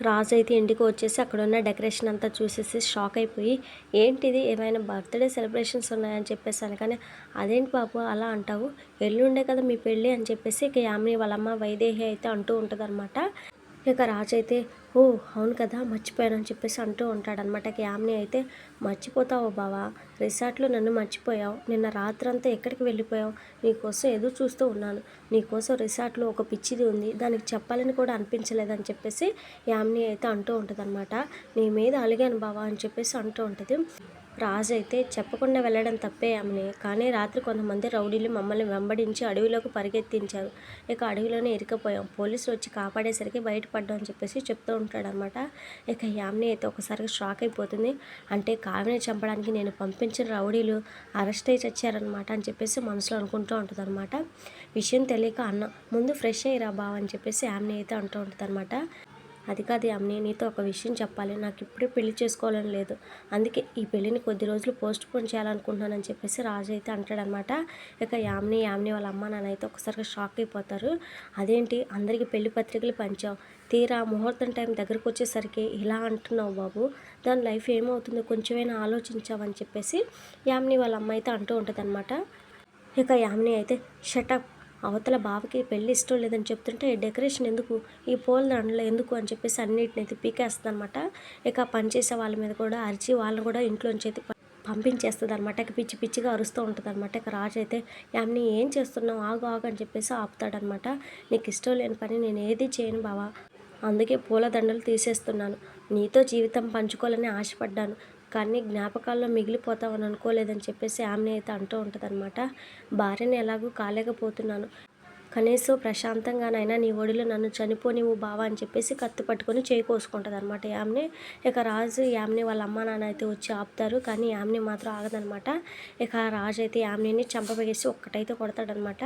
రాజు అయితే ఇంటికి వచ్చేసి అక్కడ ఉన్న డెకరేషన్ అంతా చూసేసి షాక్ అయిపోయి ఏంటిది? ఏమైనా బర్త్డే సెలబ్రేషన్స్ ఉన్నాయని చెప్పేసాను కానీ అదేంటి బాబు అలా అంటావు? ఎల్లుండే కదా మీ పెళ్ళి అని చెప్పేసి ఇక యామిని వాళ్ళమ్మ వైదేహి అయితే అంటూ ఉంటుందన్నమాట. ఇక రాజు అయితే ఓ అవును కదా మర్చిపోయానని చెప్పేసి అంటూ ఉంటాడనమాట ఇక యామిని అయితే మర్చిపోతావు బావా రిసార్ట్లో నన్ను మర్చిపోయావు నిన్న రాత్రంతా ఎక్కడికి వెళ్ళిపోయావు నీకోసం ఎదురు చూస్తూ ఉన్నాను నీకోసం రిసార్ట్లో ఒక పిచ్చిది ఉంది దానికి చెప్పాలని కూడా అనిపించలేదని చెప్పేసి యామ్ని అయితే అంటూ ఉంటుందన్నమాట. నీ మీద అలిగాను బావా అని చెప్పేసి అంటూ ఉంటుంది. రాజు అయితే చెప్పకుండా వెళ్ళడం తప్పే ఆమెని. కానీ రాత్రి కొంతమంది రౌడీలు మమ్మల్ని వెంబడించి అడవిలోకి పరిగెత్తించారు. ఇక అడవిలోనే ఇరికపోయాం పోలీసులు వచ్చి కాపాడేసరికి బయటపడ్డాం అని చెప్పేసి చెప్తూ ఉంటాడనమాట ఇక యామిని అయితే ఒకసారిగా షాక్ అయిపోతుంది. అంటే కావ్యని చంపడానికి నేను పంపించిన రౌడీలు అరెస్ట్ అయి చచ్చారనమాట అని చెప్పేసి మనసులో అనుకుంటూ ఉంటుందన్నమాట. విషయం తెలియక అన్న ముందు ఫ్రెష్ అయ్యిరా బావ అని చెప్పేసి యామిని అయితే అంటూ ఉంటుందన్నమాట. అది కాదు యామిని నీతో ఒక విషయం చెప్పాలి. నాకు ఇప్పుడే పెళ్ళి చేసుకోవాలని లేదు. అందుకే ఈ పెళ్ళిని కొద్ది రోజులు పోస్ట్ పోన్ చేయాలనుకుంటున్నానని చెప్పేసి రాజు అయితే అంటాడనమాట. ఇక యామ్ని యామిని వాళ్ళ అమ్మ నాన్న అయితే ఒకసారిగా షాక్ అయిపోతారు. అదేంటి? అందరికీ పెళ్ళి పత్రికలు పంచావు. తీరా ముహూర్తం టైం దగ్గరకు వచ్చేసరికి ఇలా అంటున్నావు బాబు. దాని లైఫ్ ఏమవుతుందో కొంచెమైనా ఆలోచించావని చెప్పేసి యామ్ని వాళ్ళ అమ్మ అయితే అంటూ ఉంటుంది ఇక యామిని అయితే షటప్ అవతల బావకి పెళ్ళి ఇష్టం లేదని చెప్తుంటే డెకరేషన్ ఎందుకు? ఈ పూల దండలు ఎందుకు? అని చెప్పేసి అన్నిటిని అయితే పీకేస్తుంది అనమాట ఇక పనిచేసే వాళ్ళ మీద కూడా అరిచి వాళ్ళని కూడా ఇంట్లోంచి అయితే పంపించేస్తుంది అనమాట ఇక పిచ్చి పిచ్చిగా అరుస్తూ ఉంటుంది అనమాట ఇక రాజు అయితే యామ్ని ఏం చేస్తున్నావు? ఆగు ఆగు అని చెప్పేసి ఆపుతాడనమాట నీకు ఇష్టం లేని పని నేను ఏది చేయను బావా. అందుకే పూలదండలు తీసేస్తున్నాను. నీతో జీవితం పంచుకోవాలని ఆశపడ్డాను. కానీ జ్ఞాపకాల్లో మిగిలిపోతామని అనుకోలేదని చెప్పేసి ఆమె అయితే అంటూ ఉంటుందన్నమాట. భార్యని ఎలాగూ కాలేకపోతున్నాను. కనీసం ప్రశాంతంగానైనా నీ ఒడిలో నన్ను చనిపోనివు బావా అని చెప్పేసి కత్తి పట్టుకొని చేయి కోసుకుంటుంది అనమాట యామ్ని. ఇక రాజు యామ్ని వాళ్ళ అమ్మ నాన్న అయితే వచ్చి ఆపుతారు. కానీ యామ్ని మాత్రం ఆగదనమాట ఇక రాజు అయితే యామ్నిని చంపబగేసి ఒక్కటైతే కొడతాడనమాట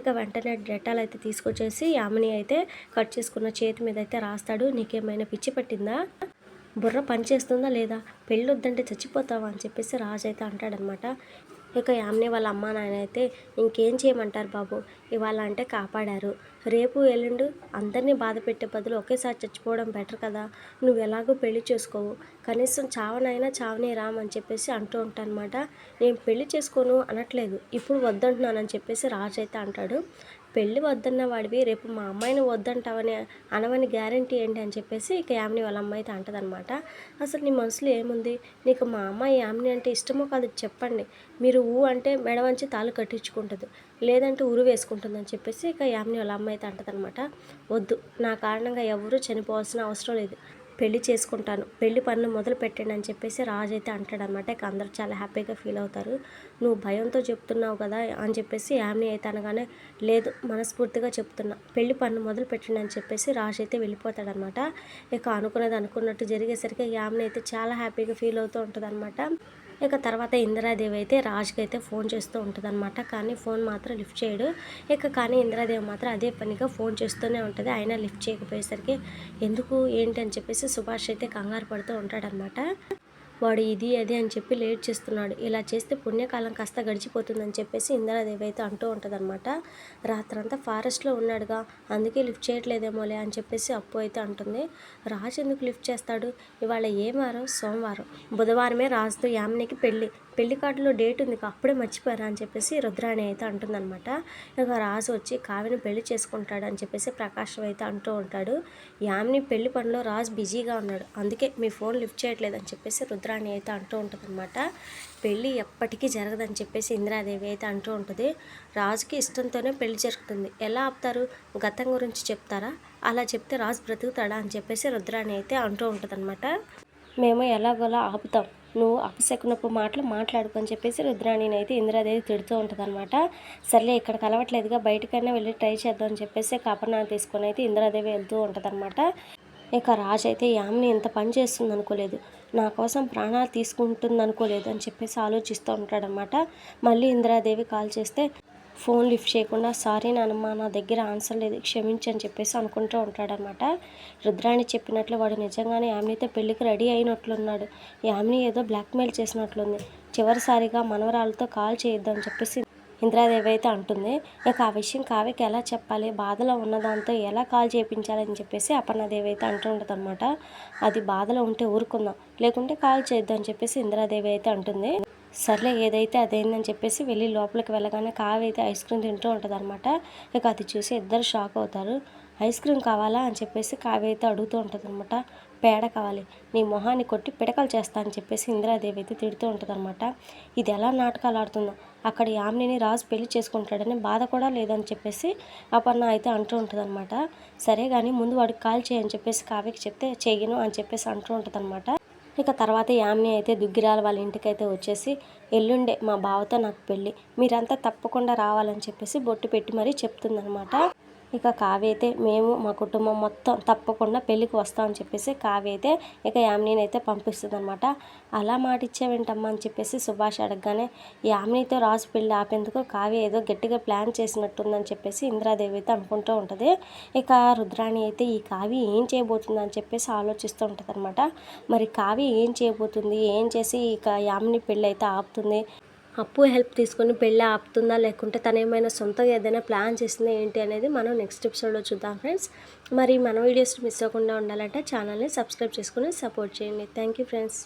ఇక వెంటనే డెటాల్ అయితే తీసుకొచ్చేసి యామ్ని అయితే కట్ చేసుకున్న చేతి మీద అయితే రాస్తాడు. నీకేమైనా పిచ్చి పట్టిందా? బుర్ర పనిచేస్తుందా లేదా? పెళ్ళి వద్దంటే చచ్చిపోతావా? అని చెప్పేసి రాజు అయితే అంటాడనమాట. ఇక యామ్ని వాళ్ళ అమ్మ నాయన అయితే ఇంకేం చేయమంటారు బాబు? ఇవాళ అంటే కాపాడారు. రేపు ఎల్లుండు అందరినీ బాధ పెట్టే బదులు ఒకేసారి చచ్చిపోవడం బెటర్ కదా? నువ్వు ఎలాగో పెళ్ళి చేసుకోవు. కనీసం చావనైనా చావనే రామని చెప్పేసి అంటూ ఉంటానమాట. నేను పెళ్ళి చేసుకోను అనట్లేదు. ఇప్పుడు వద్దంటున్నానని చెప్పేసి రాజు అయితే అంటాడు. పెళ్ళి వద్దన్న వాడివి రేపు మా అమ్మాయిని వద్దంటావని అనవని గ్యారంటీ ఏంటి అని చెప్పేసి ఇక యామిని వాళ్ళ అమ్మాయి అయితే అంటదనమాట అసలు నీ మనసులో ఏముంది? నీకు మా అమ్మాయి యామిని అంటే ఇష్టమో కాదు చెప్పండి. మీరు ఊ అంటే మెడ వంచి తాళ్ళు కట్టించుకుంటుంది లేదంటే ఉరు వేసుకుంటుందని చెప్పేసి ఇక యామిని వాళ్ళ అమ్మాయి అయితే అంటదనమాట వద్దు నా కారణంగా ఎవరూ చనిపోవాల్సిన అవసరం లేదు. పెళ్ళి చేసుకుంటాను. పెళ్ళి పనులు మొదలు పెట్టండి అని చెప్పేసి రాజు అయితే అంటాడనమాట ఇక అందరూ చాలా హ్యాపీగా ఫీల్ అవుతారు. నువ్వు భయంతో చెప్తున్నావు కదా అని చెప్పేసి యామిని అయితే అనగానే లేదు మనస్ఫూర్తిగా చెప్తున్నా. పెళ్ళి పనులు మొదలు పెట్టండి అని చెప్పేసి రాజు అయితే వెళ్ళిపోతాడనమాట ఇక అనుకున్నది అనుకున్నట్టు జరిగేసరికి యామిని అయితే చాలా హ్యాపీగా ఫీల్ అవుతూ ఉంటుంది ఇక తర్వాత ఇందిరాదేవి అయితే రాజుకి అయితే ఫోన్ చేస్తూ ఉంటుందన్నమాట. కానీ ఫోన్ మాత్రం లిఫ్ట్ చేయడు. ఇక కానీ ఇందిరాదేవి మాత్రం అదే పనిగా ఫోన్ చేస్తూనే ఉంటుంది. ఆయన లిఫ్ట్ చేయకపోయేసరికి ఎందుకు ఏంటి అని చెప్పేసి సుభాష్ అయితే కంగారు పడుతూ ఉంటాడనమాట వాడు ఇది అది అని చెప్పి లేట్ చేస్తున్నాడు. ఇలా చేస్తే పుణ్యకాలం కాస్త గడిచిపోతుందని చెప్పేసి ఇందిరాదేవి అయితే అంటూ ఉంటుందన్నమాట. రాత్రంతా ఫారెస్ట్లో ఉన్నాడుగా అందుకే లిఫ్ట్ చేయట్లేదేమోలే అని చెప్పేసి అప్పు అయితే అంటుంది. రాజు ఎందుకు లిఫ్ట్ చేస్తాడు? ఇవాళ ఏ వారం? సోమవారం. బుధవారమే రాజుతో యామినికి పెళ్ళి. పెళ్ళి కార్డులో డేట్ ఉంది అప్పుడే మర్చిపోయారా అని చెప్పేసి రుద్రాణి అయితే అంటుందన్నమాట. ఇక రాజు వచ్చి కావిని పెళ్ళి చేసుకుంటాడు అని చెప్పేసి ప్రకాశం అయితే అంటూ ఉంటాడు. యామిని పెళ్ళి పనిలో రాజు బిజీగా ఉన్నాడు. అందుకే మీ ఫోన్ లిఫ్ట్ చేయట్లేదు అని చెప్పేసి రుద్రాణి అయితే అంటూ ఉంటుందన్నమాట. పెళ్ళి ఎప్పటికీ జరగదని చెప్పేసి ఇందిరాదేవి అయితే అంటూ ఉంటుంది. రాజుకి ఇష్టంతోనే పెళ్ళి జరుగుతుంది. ఎలా ఆపుతారు? గతం గురించి చెప్తారా? అలా చెప్తే రాజు బ్రతుకుతాడా అని చెప్పేసి రుద్రాణి అయితే అంటూ ఉంటుందన్నమాట. మేము ఎలాగోలా ఆపుతాం. నువ్వు అపశకునపు మాటలు మాట్లాడుకొని చెప్పేసి రుద్రాణిని అయితే ఇందిరాదేవి తిడుతూ ఉంటుంది అనమాట సర్లే ఇక్కడ కలవట్లేదుగా బయటకైనా వెళ్ళి ట్రై చేద్దాం అని చెప్పేసి కపర్ణాన్ని తీసుకొని అయితే ఇందిరాదేవి వెళ్తూ ఉంటుంది అనమాట ఇక రాజు అయితే యామిని ఇంత పని చేస్తుంది అనుకోలేదు నా కోసం ప్రాణాలు తీసుకుంటుంది అనుకోలేదు అని చెప్పేసి ఆలోచిస్తూ ఉంటాడనమాట మళ్ళీ ఇందిరాదేవి కాల్ చేస్తే ఫోన్ లిఫ్ట్ చేయకుండా సారీ నానమ్మ నా దగ్గర ఆన్సర్ లేదు క్షమించని చెప్పేసి అనుకుంటూ ఉంటాడనమాట రుద్రాణి చెప్పినట్లు వాడు నిజంగానే యామినితో పెళ్ళికి రెడీ అయినట్లున్నాడు. యామిని ఏదో బ్లాక్మెయిల్ చేసినట్లుంది. చివరిసారిగా మనవరాలతో కాల్ చేయొద్దని చెప్పేసి ఇంద్రాదేవి అయితే అంటుంది. ఇక ఆ విషయం కావ్యకి ఎలా చెప్పాలి? బాధలో ఉన్న దాంతో ఎలా కాల్ చేయించాలని చెప్పేసి అపర్ణాదేవి అయితే అంటూ ఉంటుంది అనమాట అది బాధలో ఉంటే ఊరుకుందాం లేకుంటే కాల్ చేద్దాం అని చెప్పేసి ఇంద్రాదేవి అయితే అంటుంది. సర్లే ఏదైతే అదేందని చెప్పేసి వెళ్ళి లోపలికి వెళ్ళగానే కావైతే అయితే ఐస్ క్రీమ్ తింటూ ఉంటుంది అనమాట ఇక అది చూసి ఇద్దరు షాక్ అవుతారు. ఐస్ క్రీమ్ కావాలా అని చెప్పేసి కావ్య అయితే అడుగుతూ ఉంటుంది అనమాట పేడ కావాలి. నీ మొహాన్ని కొట్టి పిడకలు చేస్తా అని చెప్పేసి ఇందిరాదేవి అయితే తిడుతూ ఉంటుంది అనమాట ఇది ఎలా నాటకాలు ఆడుతుందో. అక్కడ యామిని రాజు పెళ్ళి చేసుకుంటాడని బాధ కూడా లేదని చెప్పేసి అపర్ణ అయితే అంటూ ఉంటుంది అనమాట సరే కానీ ముందు వాడికి కాల్ చేయని చెప్పేసి కావ్యకి చెప్తే చేయను అని చెప్పేసి అంటూ ఉంటుంది అనమాట ఇక తర్వాత యామిని అయితే దుగ్గిరాల వాళ్ళ ఇంటికి అయితే వచ్చేసి ఎల్లుండే మా బావతో నాకు పెళ్ళి. మీరంతా తప్పకుండా రావాలని చెప్పేసి బొట్టు పెట్టి మరీ చెప్తుందనమాట. ఇక కావ్య అయితే మేము మా కుటుంబం మొత్తం తప్పకుండా పెళ్ళికి వస్తాం అని చెప్పేసి కావ్య అయితే ఇక యామినీని అయితే పంపిస్తుంది అనమాట అలా మాట ఇచ్చావేంటమ్మా అని చెప్పేసి సుభాష్ అడగగానే యామినితో రాజు పెళ్ళి ఆపేందుకు కావ్య ఏదో గట్టిగా ప్లాన్ చేసినట్టుందని చెప్పేసి ఇంద్రాదేవి అయితే అనుకుంటూ ఉంటుంది. ఇక రుద్రాణి అయితే ఈ కావ్య ఏం చేయబోతుంది అని చెప్పేసి ఆలోచిస్తూ ఉంటుంది అనమాట మరి కావ్య ఏం చేయబోతుంది? ఏం చేసి ఇక యామిని పెళ్ళి అయితే ఆపుతుంది? అప్పు హెల్ప్ తీసుకొని పెళ్ళి ఆపుతుందా లేకుంటే తను ఏమైనా సొంతంగా ఏదైనా ప్లాన్ చేసిందా ఏంటి అనేది మనం నెక్స్ట్ ఎపిసోడ్లో చూద్దాం ఫ్రెండ్స్. మరి మన వీడియోస్ మిస్ అవ్వకుండా ఉండాలంటే ఛానల్ని సబ్స్క్రైబ్ చేసుకొని సపోర్ట్ చేయండి. Thank you friends.